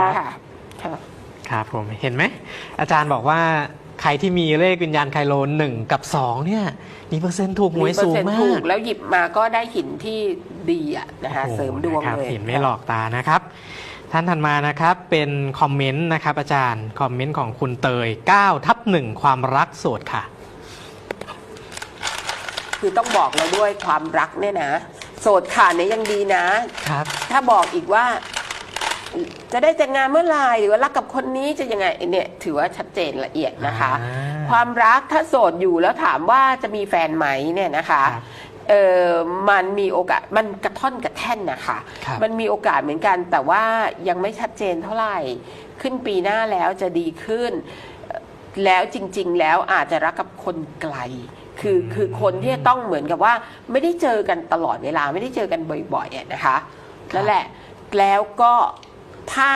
นะคะค่ะค่ะครับผมเห็นไหม อาจารย์บอกว่าใครที่มีเลขวิญญาณไคโลหนึ่งกับสองเนี่ยมีเปอร์เซ็นต์ถูกหวยสูงเปอร์เซ็นต์มาถูกกแล้วหยิบมาก็ได้หินที่ดีอะนะคะโอ้โหเสริมดวงนะครับเลยเห็นไม่หลอกตานะครับ ท่านถัดมานะครับเป็นคอมเมนต์นะครับอาจารย์คอมเมนต์ของคุณเตย9ทับหนึ่งความรักโสดค่ะ คือต้องบอกเราด้วยความรักเนี่ยนะโสดขาดเนี่ยยังดีนะครับ ถ้าบอกอีกว่า จะได้แต่งงานเมื่อไหร่หรือว่ารักกับคนนี้จะยังไงเนี่ยถือว่าชัดเจนละเอียดนะคะ อ่า ความรักถ้าโสดอยู่แล้วถามว่าจะมีแฟนไหมเนี่ยนะคะครับเออมันมีโอกาสมันกระท่อนกระแท่นนะคะ ครับ มันมีโอกาสเหมือนกันแต่ว่ายังไม่ชัดเจนเท่าไหร่ ขึ้นปีหน้าแล้วจะดีขึ้น แล้วจริง ๆ แล้วอาจจะรักกับคนไกล คือคือคนที่จะต้องเหมือนกับว่า ไม่ได้เจอกันตลอดเวลาไม่ได้เจอกันบ่อยๆอะนะคะนั่นแหละแล้วก็ ถ้า